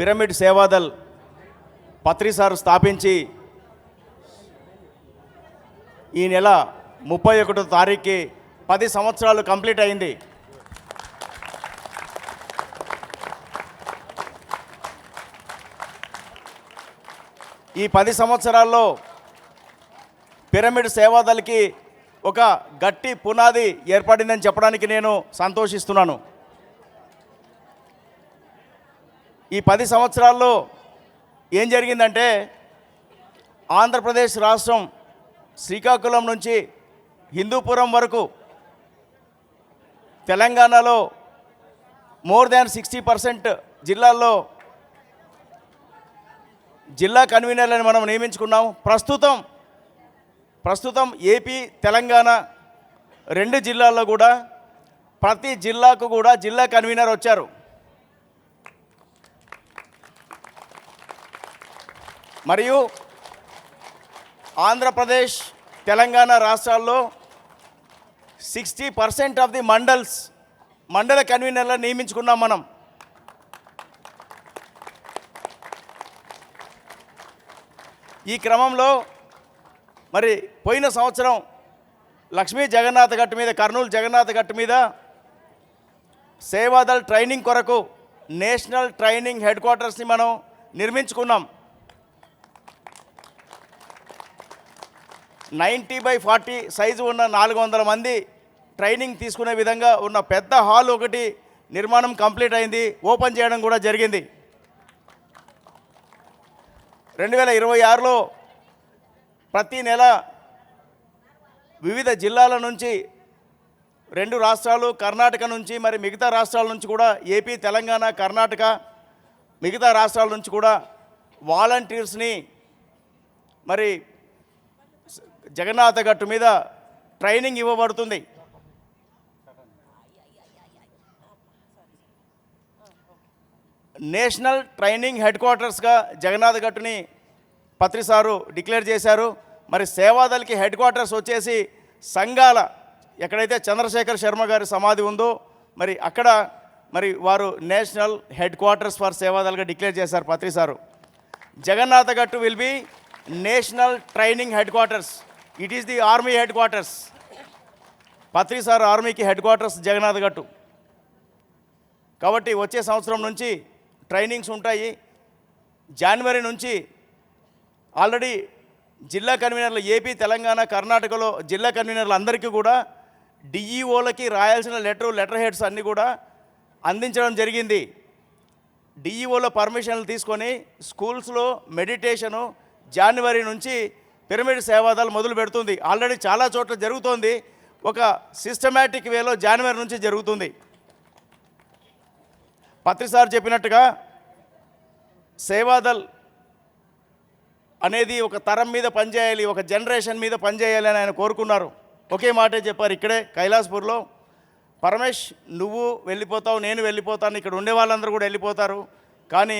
Pyramid Seva Dal Patri sir స్థాపించి ఈ నెల ముప్పై ఒకటో తారీఖుకి పది సంవత్సరాలు కంప్లీట్ అయింది. ఈ పది సంవత్సరాల్లో పిరమిడ్ సేవాదల్కి ఒక గట్టి పునాది ఏర్పడిందని చెప్పడానికి నేను సంతోషిస్తున్నాను. ఈ పది సంవత్సరాల్లో ఏం జరిగిందంటే ఆంధ్రప్రదేశ్ రాష్ట్రం శ్రీకాకుళం నుంచి హిందూపురం వరకు తెలంగాణలో మోర్ దాన్ సిక్స్టీ పర్సెంట్ జిల్లాల్లో జిల్లా కన్వీనర్లను మనం నియమించుకున్నాం ప్రస్తుతం ప్రస్తుతం ఏపీ తెలంగాణ రెండు జిల్లాల్లో కూడా ప్రతి జిల్లాకు కూడా జిల్లా కన్వీనర్ వచ్చారు. మరియు ఆంధ్రప్రదేశ్ తెలంగాణ రాష్ట్రాల్లో sixty percent of the mandals మండల కన్వీనర్లు నియమించుకున్నాం మనం. ఈ క్రమంలో మరి పోయిన సంవత్సరం లక్ష్మీ జగన్నాథ గట్టు మీద కర్నూలు జగన్నాథ గట్టు మీద సేవాదల్ ట్రైనింగ్ కొరకు నేషనల్ ట్రైనింగ్ హెడ్ క్వార్టర్స్ని మనం నిర్మించుకున్నాం. నైంటీ బై ఫార్టీ సైజు ఉన్న నాలుగు వందల మంది ట్రైనింగ్ తీసుకునే విధంగా ఉన్న పెద్ద హాల్ ఒకటి నిర్మాణం కంప్లీట్ అయింది. ఓపెన్ చేయడం కూడా జరిగింది. రెండు వేల ఇరవై ఆరులో ప్రతి నెల వివిధ జిల్లాల నుంచి రెండు రాష్ట్రాలు కర్ణాటక నుంచి మరి మిగతా రాష్ట్రాల నుంచి కూడా ఏపీ తెలంగాణ కర్ణాటక మిగతా రాష్ట్రాల నుంచి కూడా వాలంటీర్స్ని మరి జగన్నాథ గట్టు మీద ట్రైనింగ్ ఇవ్వబడుతుంది. నేషనల్ ట్రైనింగ్ హెడ్ క్వార్టర్స్గా జగన్నాథ్ గట్టుని పత్రి సారు డిక్లేర్ చేశారు. మరి సేవాదల్కి హెడ్ క్వార్టర్స్ వచ్చేసి సంఘాల ఎక్కడైతే చంద్రశేఖర్ శర్మ గారి సమాధి ఉందో మరి అక్కడ మరి వారు నేషనల్ హెడ్ క్వార్టర్స్ ఫర్ సేవాదల్గా డిక్లేర్ చేశారు Patri sir. Jagannatha Gattu will be national training headquarters it is the army headquarters sir ఆర్మీకి హెడ్ క్వార్టర్స్ జగన్నాథ్ గట్టు కాబట్టి వచ్చే సంవత్సరం నుంచి ట్రైనింగ్స్ ఉంటాయి. జనవరి నుంచి ఆల్రెడీ జిల్లా కన్వీనర్లు ఏపీ తెలంగాణ కర్ణాటకలో జిల్లా కన్వీనర్లు అందరికీ కూడా డిఈఓలకి రాయాల్సిన లెటర్ లెటర్ హెడ్స్ అన్నీ కూడా అందించడం జరిగింది. డిఈఓలో పర్మిషన్లు తీసుకొని స్కూల్స్లో మెడిటేషను జనవరి నుంచి పిరమిడ్ సేవాదాలు మొదలు పెడుతుంది. ఆల్రెడీ చాలా చోట్ల జరుగుతోంది. ఒక సిస్టమేటిక్ వేలో జనవరి నుంచి జరుగుతుంది. పత్రిసార్ చెప్పినట్టుగా సేవాదల్ అనేది ఒక తరం మీద పనిచేయాలి ఒక జనరేషన్ మీద పనిచేయాలి అని ఆయన కోరుకున్నారు. ఒకే మాటే చెప్పారు ఇక్కడే కైలాస్పూర్లో. పరమేష్ నువ్వు వెళ్ళిపోతావు నేను వెళ్ళిపోతాను ఇక్కడ ఉండే వాళ్ళందరూ కూడా వెళ్ళిపోతారు. కానీ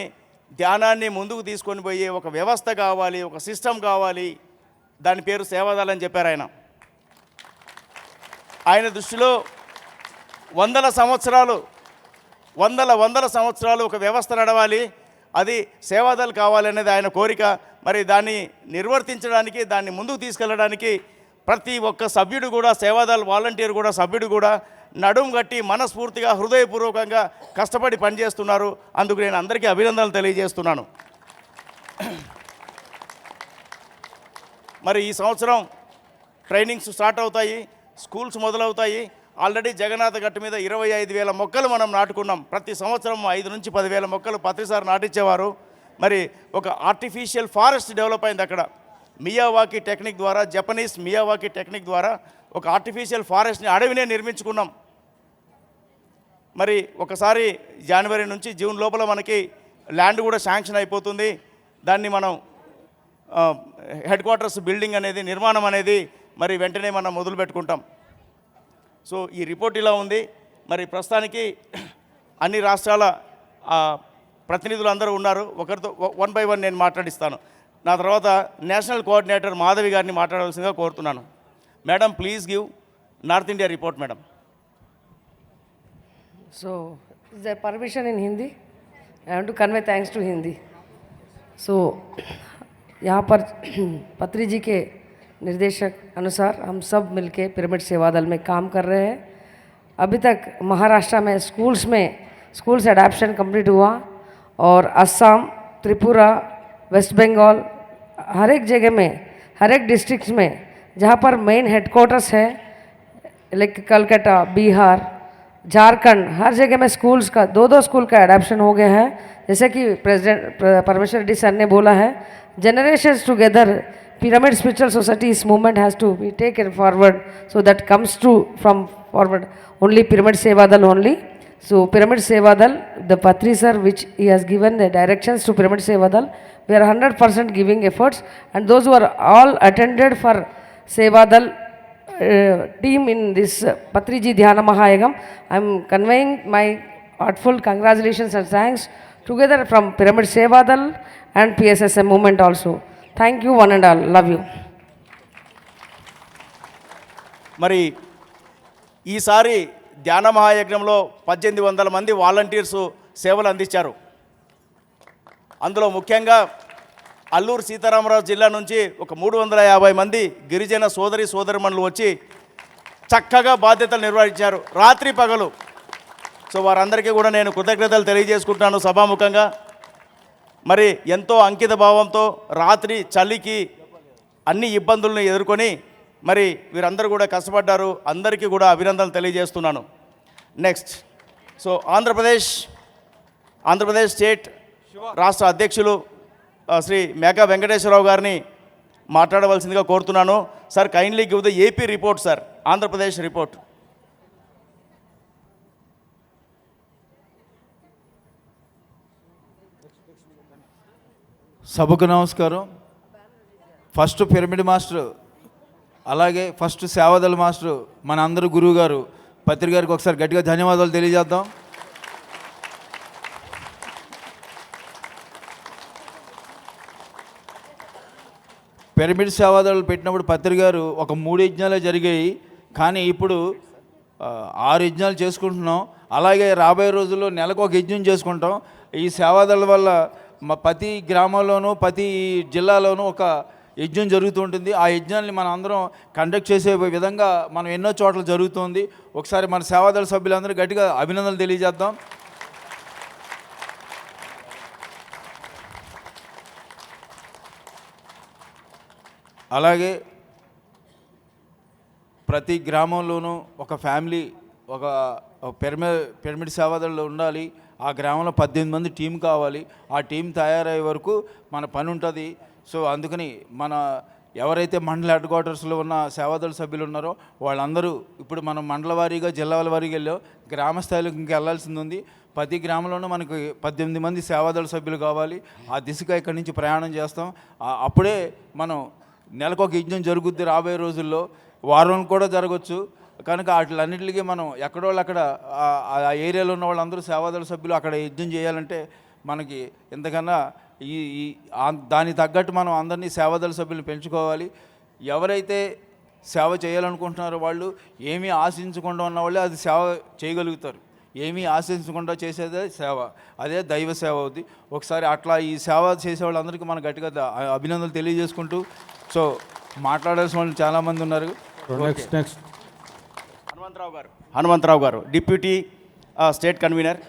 ధ్యానాన్ని ముందుకు తీసుకొని పోయే ఒక వ్యవస్థ కావాలి ఒక సిస్టమ్ కావాలి. దాని పేరు సేవాదళం అని చెప్పారు ఆయన. ఆయన దృష్టిలో వందల సంవత్సరాలు వందల వందల సంవత్సరాలు ఒక వ్యవస్థ నడవాలి. అది సేవాదాలు కావాలనేది ఆయన కోరిక. మరి దాన్ని నిర్వర్తించడానికి దాన్ని ముందుకు తీసుకెళ్ళడానికి ప్రతి ఒక్క సభ్యుడు కూడా సేవాదల్ వాలంటీర్ కూడా సభ్యుడు కూడా నడుం గట్టి మనస్ఫూర్తిగా హృదయపూర్వకంగా కష్టపడి పనిచేస్తున్నారు. అందుకు నేను అందరికీ అభినందనలు తెలియజేస్తున్నాను. మరి ఈ సంవత్సరం ట్రైనింగ్స్ స్టార్ట్ అవుతాయి స్కూల్స్ మొదలవుతాయి. ఆల్రెడీ జగన్నాథ గట్టు మీద ఇరవై ఐదు వేల మొక్కలు మనం నాటుకున్నాం. ప్రతి సంవత్సరం ఐదు నుంచి పదివేల మొక్కలు ప్రతిసారి నాటించేవారు మరి ఒక ఆర్టిఫిషియల్ ఫారెస్ట్ డెవలప్ అయింది అక్కడ. మియావాకి టెక్నిక్ ద్వారా జపనీస్ మియావాకి టెక్నిక్ ద్వారా ఒక ఆర్టిఫిషియల్ ఫారెస్ట్ని అడవినే నిర్మించుకున్నాం. మరి ఒకసారి జనవరి నుంచి జూన్ లోపల మనకి ల్యాండ్ కూడా శాంక్షన్ అయిపోతుంది. దాన్ని మనం హెడ్ క్వార్టర్స్ బిల్డింగ్ అనేది నిర్మాణం అనేది మరి వెంటనే మనం మొదలు పెట్టుకుంటాం. సో ఈ రిపోర్ట్ ఇలా ఉంది. మరి ప్రస్తుతానికి అన్ని రాష్ట్రాల ప్రతినిధులు అందరూ ఉన్నారు. ఒకరితో వన్ బై వన్ నేను మాట్లాడిస్తాను. నా తర్వాత నేషనల్ కోఆర్డినేటర్ మాధవి గారిని మాట్లాడవలసిందిగా కోరుతున్నాను. Madam please give north India report madam. So is the permission in Hindi I to convey thanks to Hindi so यहाँ पर पत्री जी के निर्देशक अनुसार हम सब मिलके पिरामिड सेवा दल में काम कर रहे हैं। अभी तक महाराष्ट्र में स्कूल्स में, स्कूल्स एडाप्शन कंप्लीट हुआ और असम, त्रिपुरा, वेस्ट बंगाल, हर एक जगह में, हर एक डिस्ट्रिक्ट में, जहाँ पर मेन हेडक्वार्टर्स है, लाइक कलकत्ता, बिहार झारखंड, हर जगह में स्कूल्स का दो दो स्कूल का एडाप्शन हो गया है। जैसे कि प्रेजिडेंट परमेश्वर रेड्डी सर ने बोला है generation together pyramid spiritual society this movement has to be take in forward so that comes to from forward only pyramid Seva Dal only so pyramid Seva Dal the Patri sir which he has given the direction to pyramid Seva Dal we are hundred percent giving efforts and those are all attended for Seva Dal team in this uh, Patriji Dhyana Mahayagam. I am conveying my heartful congratulations and thanks together from Pyramid Sevadal and PSSM movement also. Thank you one and all. Love you. మరి ఈసారి ధ్యాన మహాయజ్ఞంలో పద్దెనిమిది వందల మంది volunteers సేవలు అందించారు అందులో ముఖ్యంగా అల్లూరు సీతారామరాజు జిల్లా నుంచి ఒక మూడు వందల యాభై మంది గిరిజన సోదరి సోదరిమణులు వచ్చి చక్కగా బాధ్యతలు నిర్వహించారు. రాత్రి పగలు. సో వారందరికీ కూడా నేను కృతజ్ఞతలు తెలియజేసుకుంటున్నాను సభాముఖంగా. మరి ఎంతో అంకిత భావంతో రాత్రి చలికి అన్ని ఇబ్బందులను ఎదుర్కొని మరి వీరందరూ కూడా కష్టపడ్డారు. అందరికీ కూడా అభినందనలు తెలియజేస్తున్నాను. Next. So Andhra Pradesh Andhra Pradesh state రాష్ట్ర అధ్యక్షులు శ్రీ మేకా వెంకటేశ్వరరావు గారిని మాట్లాడవలసిందిగా కోరుతున్నాను. Sir kindly give the AP report sir Andhra Pradesh report సభకు నమస్కారం. ఫస్ట్ పిరమిడ్ మాస్టర్ అలాగే ఫస్ట్ సేవాదళ మాస్టర్ మన అందరు గురువు గారు పత్రిక గారికి ఒకసారి గట్టిగా ధన్యవాదాలు తెలియజేద్దాం. పిరమిడ్ సేవాదారులు పెట్టినప్పుడు పత్రి గారు ఒక మూడు యజ్ఞాలు జరిగాయి. కానీ ఇప్పుడు ఆరు యజ్ఞాలు చేసుకుంటున్నాం. అలాగే రాబోయే రోజుల్లో నెలకు ఒక యజ్ఞం చేసుకుంటాం. ఈ సేవాదళ వల్ల మా ప్రతి గ్రామంలోనూ ప్రతి జిల్లాలోనూ ఒక యజ్ఞం జరుగుతూ ఉంటుంది. ఆ యజ్ఞాన్ని మనం అందరం కండక్ట్ చేసే విధంగా మనం ఎన్నో చోట్ల జరుగుతుంది ఒకసారి మన సేవాదళ సభ్యులందరూ గట్టిగా అభినందనలు తెలియజేద్దాం. అలాగే ప్రతి గ్రామంలోనూ ఒక ఫ్యామిలీ ఒక ఒక పిరమిడ్ పిరమిడ్ ఉండాలి. ఆ గ్రామంలో పద్దెనిమిది మంది టీం కావాలి. ఆ టీం తయారయ్యే వరకు మన పని ఉంటుంది. సో అందుకని మన ఎవరైతే మండల హెడ్ క్వార్టర్స్లో ఉన్న సేవాదళ సభ్యులు ఉన్నారో వాళ్ళందరూ ఇప్పుడు మనం మండల వారీగా జిల్లాల వారీగా వెళ్ళాం. గ్రామ స్థాయిలోకి ఇంకా వెళ్ళాల్సింది ఉంది. ప్రతి గ్రామంలోనూ మనకి పద్దెనిమిది మంది సేవాదళ సభ్యులు కావాలి. ఆ దిశగా ఇక్కడి నుంచి ప్రయాణం చేస్తాం. అప్పుడే మనం నెలకు ఒక యజ్ఞం జరుగుద్ది రాబోయే రోజుల్లో వారం కూడా జరగవచ్చు కనుక వాటిలన్నింటికి మనం ఎక్కడో వాళ్ళు అక్కడ ఆ- ఏరియాలో ఉన్న వాళ్ళందరూ సేవాదళ సభ్యులు అక్కడ యజ్ఞం చేయాలంటే మనకి ఎంతకన్నా ఈ ఈ దానికి తగ్గట్టు మనం అందరినీ సేవాదళ సభ్యులు పెంచుకోవాలి. ఎవరైతే సేవ చేయాలనుకుంటున్నారో వాళ్ళు ఏమీ ఆశించకుండా ఉన్న వాళ్ళే అది సేవ చేయగలుగుతారు. ఏమీ ఆశించకుండా చేసేదే సేవ. అదే దైవ సేవ అవుద్ది. ఒకసారి అట్లా ఈ సేవ చేసే వాళ్ళందరికీ మనం గట్టిగా అభినందనలు తెలియజేసుకుంటూ సో మాట్లాడాల్సిన వాళ్ళు చాలామంది ఉన్నారు. నెక్స్ట్ నెక్స్ట్ హనుమంతరావు గారు. హనుమంతరావు గారు డిప్యూటీ స్టేట్ కన్వీనర్.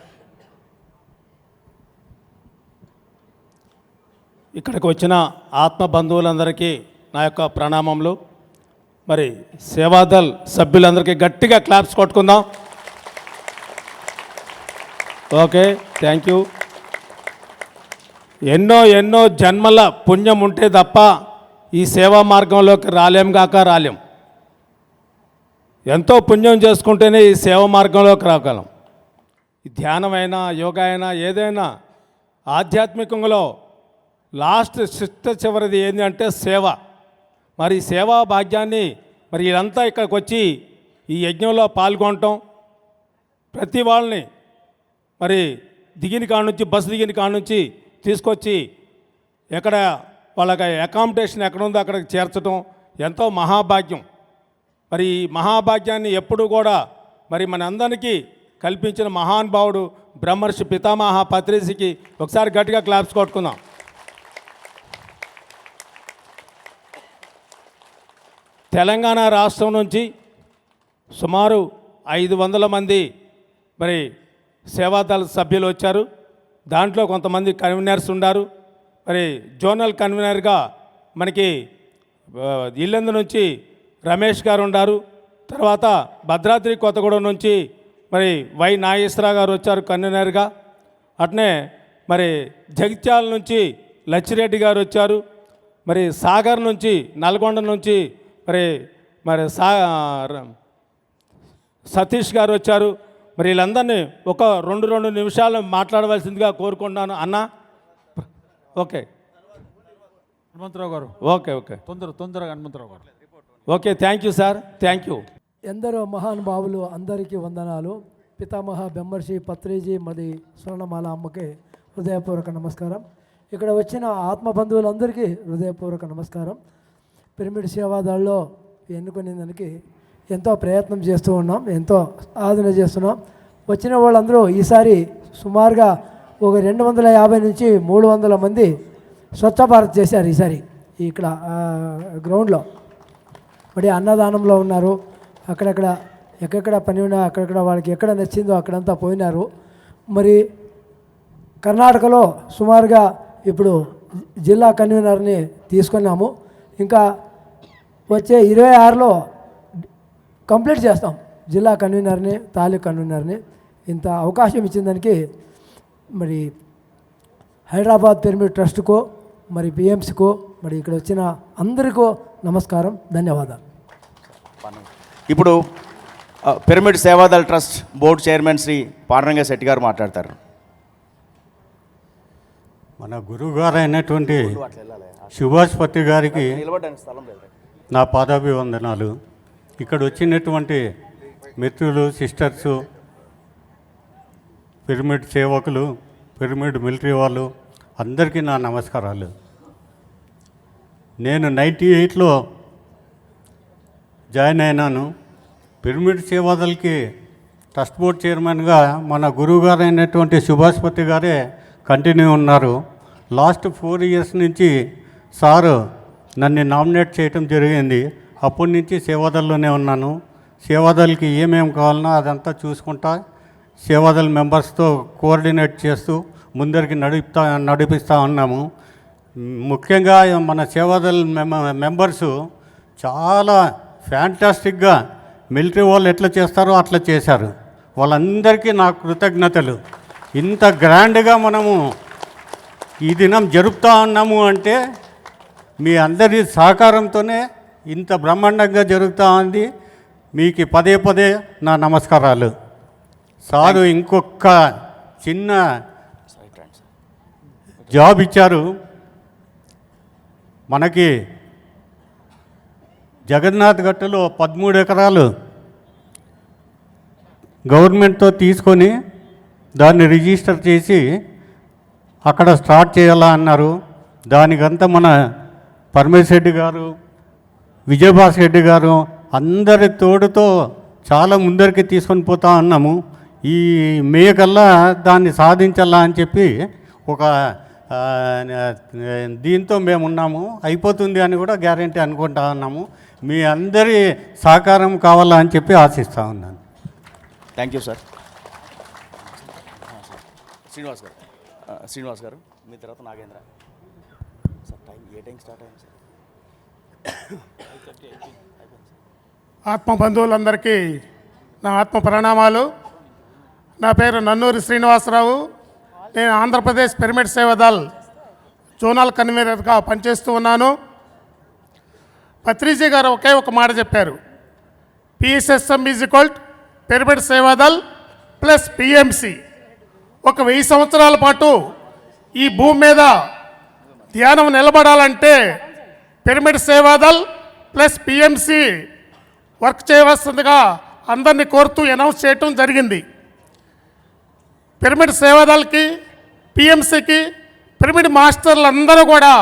ఇక్కడికి వచ్చిన ఆత్మ బంధువులందరికీ నా యొక్క ప్రణామములు. మరి సేవాదల్ సభ్యులందరికీ గట్టిగా క్లాప్స్ కొట్టుకుందాం. ఓకే థ్యాంక్ యూ ఎన్నో ఎన్నో జన్మల పుణ్యం ఉంటే తప్ప ఈ సేవా మార్గంలోకి రాలేం గాక రాలేం. ఎంతో పుణ్యం చేసుకుంటేనే ఈ సేవ మార్గంలోకి రాగలం. ధ్యానమైనా యోగా అయినా ఏదైనా ఆధ్యాత్మికంలో లాస్ట్ శిష్ట చివరిది ఏంటి అంటే సేవ. మరి సేవా భాగ్యాన్ని మరి వీళ్ళంతా ఇక్కడికి వచ్చి ఈ యజ్ఞంలో పాల్గొనటం ప్రతి వాళ్ళని మరి దిగిన కాడ నుంచి బస్సు దిగిన కాడ నుంచి తీసుకొచ్చి ఎక్కడ వాళ్ళకి అకామిడేషన్ ఎక్కడుందో అక్కడికి చేర్చడం ఎంతో మహాభాగ్యం. మరి ఈ మహాభాగ్యాన్ని ఎప్పుడు కూడా మరి మన అందరికీ కల్పించిన మహానుభావుడు బ్రహ్మర్షి పితామహ పత్రిసికి ఒకసారి గట్టిగా క్లాప్స్ కొట్టుకుందాం. తెలంగాణ రాష్ట్రం నుంచి సుమారు ఐదు వందల మంది మరి సేవాదళ సభ్యులు వచ్చారు. దాంట్లో కొంతమంది కన్వీనర్స్ ఉన్నారు మరి జోనల్ కన్వీనర్గా మనకి ఇల్లందు నుంచి రమేష్ గారు ఉన్నారు తర్వాత భద్రాద్రి కొత్తగూడెం నుంచి మరి వై నాగేశ్వరరావు గారు వచ్చారు కన్వీనర్గా. అట్నే మరి జగిత్యాల నుంచి లచ్చిరెడ్డి గారు వచ్చారు. మరి సాగర్ నుంచి నల్గొండ నుంచి మరి మరి సా సతీష్ గారు వచ్చారు. మరి వీళ్ళందరినీ ఒక రెండు రెండు నిమిషాలు మాట్లాడవలసిందిగా కోరుకుంటున్నాను. అన్న ఓకే. హనుమంతరావు గారు. Okay okay. తొందర తొందరగా హనుమంతరావు గారు. Okay thank you sir thank you. ఎందరో మహానుభావులు అందరికీ వందనాలు. పితామహ బెమ్మర్షి పత్రిజీ మది స్వర్ణమాల అమ్మకి హృదయపూర్వక నమస్కారం. ఇక్కడ వచ్చిన ఆత్మ బంధువులందరికీ హృదయపూర్వక నమస్కారం. పిరమిడ్ సేవాదాల్లో ఎన్నుకునే దానికి ఎంతో ప్రయత్నం చేస్తూ ఉన్నాం ఎంతో సాధన చేస్తున్నాం. వచ్చిన వాళ్ళందరూ ఈసారి సుమారుగా ఒక రెండు వందల యాభై నుంచి మూడు వందల మంది స్వచ్ఛ భారత్ చేశారు ఈసారి ఇక్కడ గ్రౌండ్లో. మరి అన్నదానంలో ఉన్నారు. అక్కడక్కడ ఎక్కడెక్కడ పని ఉన్నా అక్కడక్కడ వాళ్ళకి ఎక్కడ నచ్చిందో అక్కడంతా పోయినారు. మరి కర్ణాటకలో సుమారుగా ఇప్పుడు జిల్లా కన్వీనర్ని తీసుకున్నాము. ఇంకా వచ్చే ఇరవై ఆరులో కంప్లీట్ చేస్తాం. జిల్లా కన్వీనర్ని తాలూక్ కన్వీనర్ని ఇంత అవకాశం ఇచ్చిన దానికి మరి హైదరాబాద్ పిరమిడ్ ట్రస్ట్కో మరి బిఎంసీకో మరి ఇక్కడ వచ్చిన అందరికో నమస్కారం ధన్యవాదాలు. ఇప్పుడు pyramid Sevadal trust board chairman Shri Panduranga Shetty గారు మాట్లాడతారు. మన గురువుగారు అయినటువంటి సుభాష్పతి గారికి నా పాదాభివందనాలు. ఇక్కడ వచ్చినటువంటి మిత్రులు సిస్టర్సు పిరమిడ్ సేవకులు పిరమిడ్ మిలిటరీ వాళ్ళు అందరికీ నా నమస్కారాలు. నేను నైంటీ ఎయిట్లో జాయిన్ అయినాను. పిరమిడ్ సేవాదలకి ట్రస్ట్ బోర్డ్ చైర్మన్గా మన గురువుగారు అయినటువంటి సుభాష్పతి గారే కంటిన్యూ ఉన్నారు. లాస్ట్ ఫోర్ ఇయర్స్ నుంచి సారు నన్ను నామినేట్ చేయటం జరిగింది. అప్పటి నుంచి సేవాదల్లోనే ఉన్నాను. సేవాదల్కి ఏమేమి కావాలనో అదంతా చూసుకుంటా సేవాదళ మెంబర్స్తో కోఆర్డినేట్ చేస్తూ ముందరికి నడుపుతా నడిపిస్తూ ఉన్నాము. ముఖ్యంగా మన సేవాదల మెంబర్సు చాలా ఫ్యాంటాస్టిక్గా మిలిటరీ వాళ్ళు ఎట్లా చేస్తారో అట్లా చేశారు. వాళ్ళందరికీ నా కృతజ్ఞతలు. ఇంత గ్రాండ్గా మనము ఈ దినం జరుపుతా ఉన్నాము అంటే మీ అందరి సహకారంతోనే ఇంత బ్రహ్మాండంగా జరుగుతూ ఉంది. మీకు పదే పదే నా నమస్కారాలు. సారు ఇంకొక చిన్న జాబ్ ఇచ్చారు. మనకి జగన్నాథ్ గట్టులో పదమూడు ఎకరాలు గవర్నమెంట్తో తీసుకొని దాన్ని రిజిస్టర్ చేసి అక్కడ స్టార్ట్ చేయాలా అన్నారు. దానికంతా మన పరమేశ్ రెడ్డి గారు విజయభాస్ రెడ్డి గారు అందరి తోడుతో చాలా ముందరికి తీసుకొని పోతా ఉన్నాము ఈ మే కల్లా దాన్ని సాధించాలా అని చెప్పి ఒక ఆ, దీంతో మేము ఉన్నాము అయిపోతుంది అని కూడా గ్యారంటీ అనుకుంటా ఉన్నాము. మీ అందరి సహకారం కావాలా అని చెప్పి ఆశిస్తూ ఉన్నాను. Thank you sir. శ్రీనివాస్ గారు. శ్రీనివాస్ గారు మీ తర్వాత నాగేంద్ర. సార్ టైం ఏ టైం స్టార్ట్ అయింది సార్? ఆత్మ బంధువులందరికీ నా ఆత్మ ప్రణామాలు. నా పేరు నన్నూరి శ్రీనివాసరావు. నేను ఆంధ్రప్రదేశ్ పిరమిడ్ సేవదల్ జోనల్ కన్వీనర్గా పనిచేస్తూ ఉన్నాను. పత్రిజీ గారు ఒకే ఒక మాట చెప్పారు. PSSM is equal pyramid Sevadal plus PMC ఒక వెయ్యి సంవత్సరాల పాటు ఈ భూమి మీద ధ్యానం నిలబడాలంటే pyramid Sevadal plus PMC work చేయవలసిందిగా అందరినీ కోరుతూ అనౌన్స్ చేయటం జరిగింది. పిరమిడ్ సేవాదల్కి పిఎంసికి పిరమిడ్ మాస్టర్లు అందరూ కూడా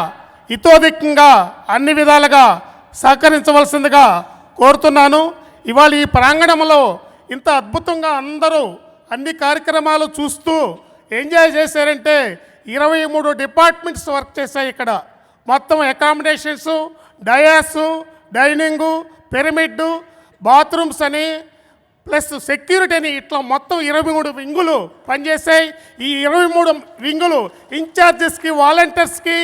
ఇతోధికంగా అన్ని విధాలుగా సహకరించవలసిందిగా కోరుతున్నాను. ఇవాళ ఈ ప్రాంగణంలో ఇంత అద్భుతంగా అందరూ అన్ని కార్యక్రమాలు చూస్తూ ఎంజాయ్ చేశారంటే ఇరవై మూడు డిపార్ట్మెంట్స్ వర్క్ చేశాయి ఇక్కడ. మొత్తం accommodations dais dining pyramid bathrooms అని ప్లస్ సెక్యూరిటీ అని ఇట్లా మొత్తం ఇరవై మూడు వింగులు పనిచేసాయి. ఈ ఇరవై మూడు వింగులు ఇన్ఛార్జెస్కి వాలంటీర్స్కి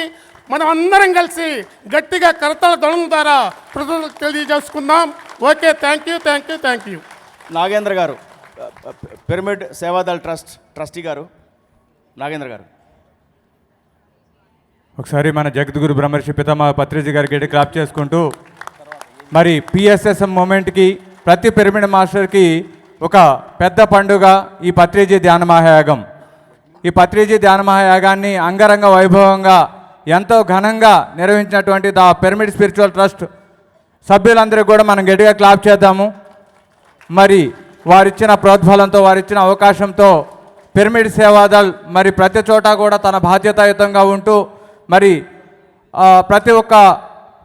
మనం అందరం కలిసి గట్టిగా కరతాళ ధ్వనం ద్వారా కృతజ్ఞతలు తెలియజేసుకుందాం. Okay thank you thank you thank you. Nagendra గారు పిరమిడ్ సేవాదల్ ట్రస్ట్ ట్రస్టీ గారు నాగేంద్ర గారు. ఒకసారి మన జగద్గురు బ్రహ్మర్షి పితామహ పత్రిజీ గారికి క్లాప్ చేసుకుంటూ మరి పిఎస్ఎస్ఎం మూమెంట్కి ప్రతి పిరమిడ్ మాస్టర్కి ఒక పెద్ద పండుగ ఈ పత్రిజీ ధ్యాన మహాయాగం. ఈ పత్రిజీ ధ్యాన మహాయాగాన్ని అంగరంగ వైభవంగా ఎంతో ఘనంగా నిర్వహించినటువంటి ద పిరమిడ్ స్పిరిచువల్ ట్రస్ట్ సభ్యులందరికీ కూడా మనం గట్టిగా క్లాప్ చేద్దాము. మరి వారిచ్చిన ప్రోద్బలంతో వారిచ్చిన అవకాశంతో పిరమిడ్ సేవాదల్ మరి ప్రతి చోట కూడా తన బాధ్యతాయుతంగా ఉంటూ మరి ప్రతి ఒక్క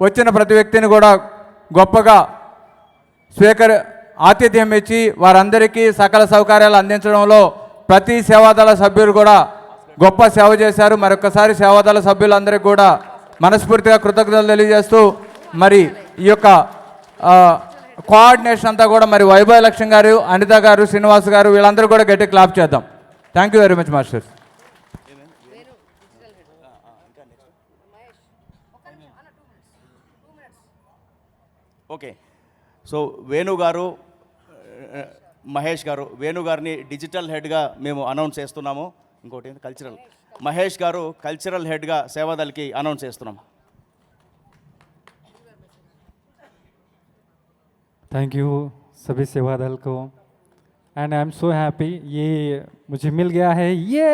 వచ్చిన ప్రతి వ్యక్తిని కూడా గొప్పగా స్వీకరి ఆతిథ్యం ఇచ్చి వారందరికీ సకల సౌకర్యాలు అందించడంలో ప్రతి సేవాదళ సభ్యులు కూడా గొప్ప సేవ చేశారు. మరొకసారి సేవాదళ సభ్యులందరికీ కూడా మనస్ఫూర్తిగా కృతజ్ఞతలు తెలియజేస్తూ మరి ఈ యొక్క కోఆర్డినేషన్ అంతా కూడా మరి వైభవ లక్ష్యం గారు అనిత గారు శ్రీనివాస్ గారు వీళ్ళందరూ కూడా గట్టి క్లాప్ చేద్దాం. Thank you very much master okay so Venu గారు ఆ, మహేష్ గారు వేణు గారిని డిజిటల్ హెడ్గా మేము అనౌన్స్ చేస్తున్నాము ఇంకోటి ఏంటి? కల్చరల్ మహేష్ గారు కల్చరల్ హెడ్గా సేవాదల్కి అనౌన్స్ చేస్తున్నాం थैंक यू सभी सेवा दल को and I am so happy ये मुझे मिल गया है ये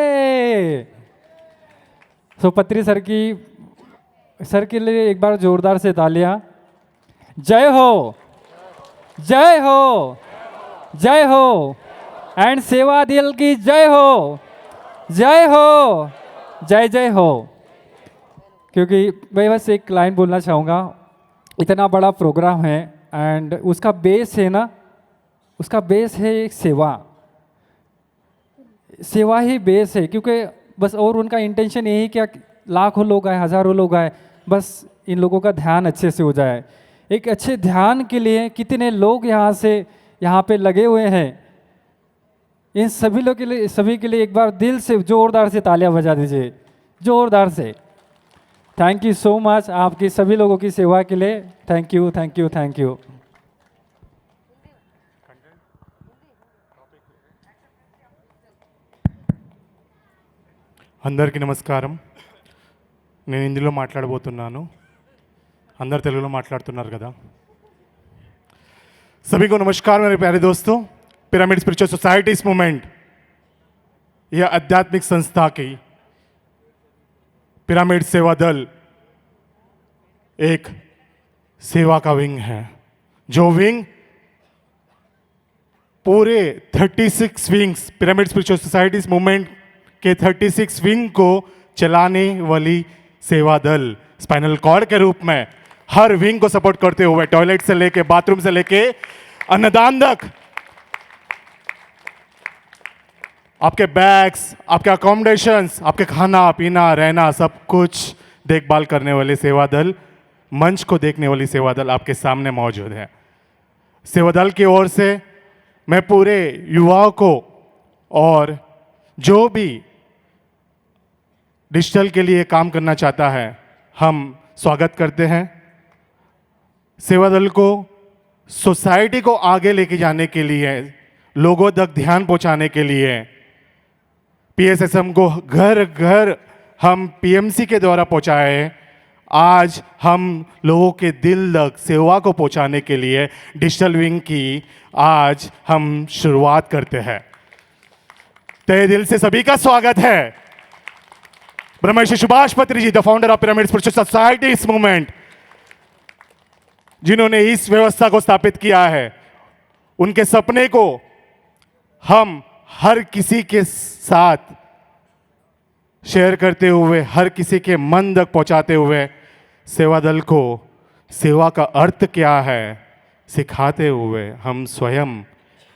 सो पत्री सर की सर के लिए एक बार जोरदार से तालियां जय हो जय हो। जय हो। एंड सेवा दिल की जय हो। जय हो। जय जय हो। क्योंकि मैं बस एक लाइन बोलना चाहूँगा। इतना बड़ा प्रोग्राम है एंड उसका बेस है ना, उसका बेस है एक सेवा। सेवा ही बेस है, क्योंकि बस और उनका इंटेंशन यही क्या लाखों लोग आए, हज़ारों लोग आए, बस इन लोगों का ध्यान अच्छे से हो जाए। एक अच्छे ध्यान के लिए कितने लोग यहाँ से यहाँ पे लगे हुए हैं इन सभी लोग के लिए सभी के लिए एक बार दिल से ज़ोरदार से तालियां बजा दीजिए ज़ोरदार से थैंक यू सो मच आपकी सभी लोगों की सेवा के लिए thank you thank you thank you అందరికీ నమస్కారం నేను హిందీలో మాట్లాడబోతున్నాను అందరు తెలుగులో మాట్లాడుతున్నారు కదా सभी को नमस्कार मेरे प्यारे दोस्तों पिरामिड स्पिरिचुअल सोसाइटीज मूवमेंट यह आध्यात्मिक संस्था की पिरामिड सेवा दल एक सेवा का विंग है जो विंग पूरे 36 wings pyramid spiritual societies movement के 36 विंग को चलाने वाली सेवा दल स्पाइनल कॉर्ड के रूप में हर विंग को सपोर्ट करते हुए, टॉयलेट से लेके, बाथरूम से लेके, अन्नदान तक। आपके बैग्स, आपके अकोमोडेशंस आपके खाना, पीना, रहना, सब कुछ देखभाल करने वाले सेवा दल, मंच को देखने वाली सेवा दल आपके सामने मौजूद है। सेवा दल की ओर से मैं पूरे युवाओं को और जो भी डिजिटल के लिए काम करना चाहता है, हम स्वागत करते हैं। सेवा दल को सोसाइटी को आगे लेके जाने के लिए, लोगों तक ध्यान पहुँचाने के लिए पीएसएसएम को घर घर हम पीएमसी के द्वारा पहुँचाए, आज हम लोगों के दिल तक सेवा को पहुँचाने के लिए डिजिटल विंग की आज हम शुरुआत करते हैं। तय दिल से सभी का स्वागत है। Brahmarshi Subhash Patri ji the founder of pyramid society इस मूवमेंट जिन्होंने इस व्यवस्था को स्थापित किया है, उनके सपने को हम हर किसी के साथ शेयर करते हुए, हर किसी के मन तक पहुंचाते हुए सेवा दल को सेवा का अर्थ क्या है, सिखाते हुए हम स्वयं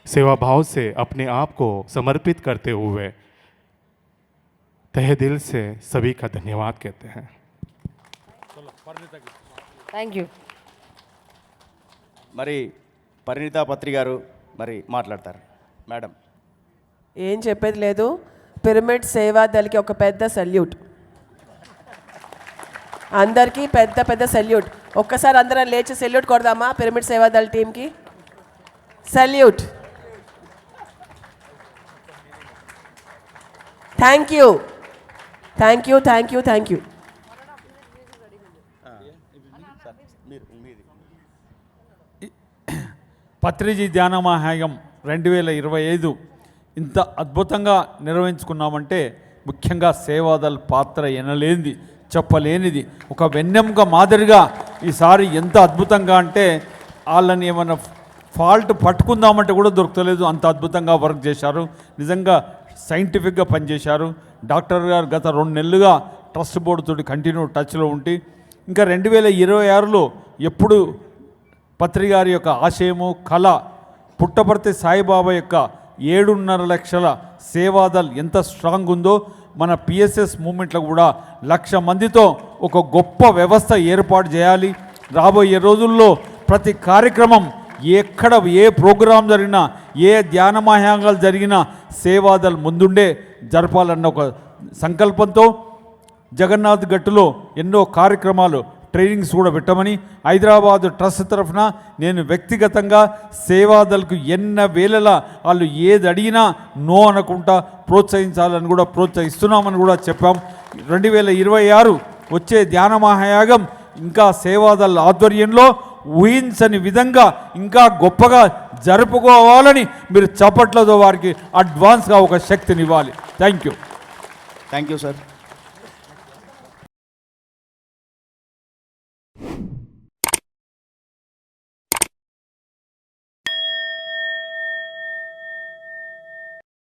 सेवा भाव से अपने आप को समर्पित करते हुए तहे दिल से सभी का धन्यवाद कहते हैं। थैंक यू మరి పరిణితా పత్రి గారు మరి మాట్లాడతారు. మేడం. ఏం చెప్పేది లేదు. పిరమిడ్ సేవా దళకి ఒక పెద్ద సెల్యూట్. అందరికీ పెద్ద పెద్ద సెల్యూట్. ఒక్కసారి అందరం లేచి సెల్యూట్ కొడదామా పిరమిడ్ సేవా దళ టీంకి? Salute. Thank you. Thank you thank you thank you. Patriji ధ్యాన మహాయం రెండు వేల ఇరవై ఐదు ఇంత అద్భుతంగా నిర్వహించుకున్నామంటే ముఖ్యంగా సేవాదల్ పాత్ర ఎనలేనిది చెప్పలేనిది. ఒక వెన్నెముక మాదిరిగా ఈసారి ఎంత అద్భుతంగా అంటే వాళ్ళని ఏమైనా ఫాల్ట్ పట్టుకుందామంటే కూడా దొరకలేదు. అంత అద్భుతంగా వర్క్ చేశారు. నిజంగా సైంటిఫిక్గా పనిచేశారు. డాక్టర్ గారు గత రెండు నెలలుగా ట్రస్ట్ బోర్డుతో కంటిన్యూ టచ్లో ఉండి ఇంకా రెండు వేల ఇరవై ఆరులో ఎప్పుడు పత్రి గారి యొక్క ఆశయము కళ పుట్టపర్తి సాయిబాబా యొక్క ఏడున్నర లక్షల సేవాదల్ ఎంత స్ట్రాంగ్ ఉందో మన పిఎస్ఎస్ మూమెంట్లో కూడా లక్ష మందితో ఒక గొప్ప వ్యవస్థ ఏర్పాటు చేయాలి. రాబోయే రోజుల్లో ప్రతి కార్యక్రమం ఎక్కడ ఏ ప్రోగ్రాం జరిగినా ఏ ధ్యానమాయాంగాలు జరిగినా సేవాదల్ ముందుండే జరపాలన్న ఒక సంకల్పంతో జగన్నాథ్ గట్టులో ఎన్నో కార్యక్రమాలు ట్రైనింగ్స్ కూడా పెట్టమని హైదరాబాదు ట్రస్ట్ తరఫున నేను వ్యక్తిగతంగా సేవాదలకు ఎన్న వేళల వాళ్ళు ఏది అడిగినా నో అనకుండా ప్రోత్సహించాలని కూడా ప్రోత్సహిస్తున్నామని కూడా చెప్పాం. రెండు వేల ఇరవై ఆరు వచ్చే ధ్యాన మహాయాగం ఇంకా సేవాదళ ఆధ్వర్యంలో ఊహించని విధంగా ఇంకా గొప్పగా జరుపుకోవాలని మీరు చప్పట్లతో వారికి అడ్వాన్స్గా ఒక శక్తినివ్వాలి thank you. Thank you sir.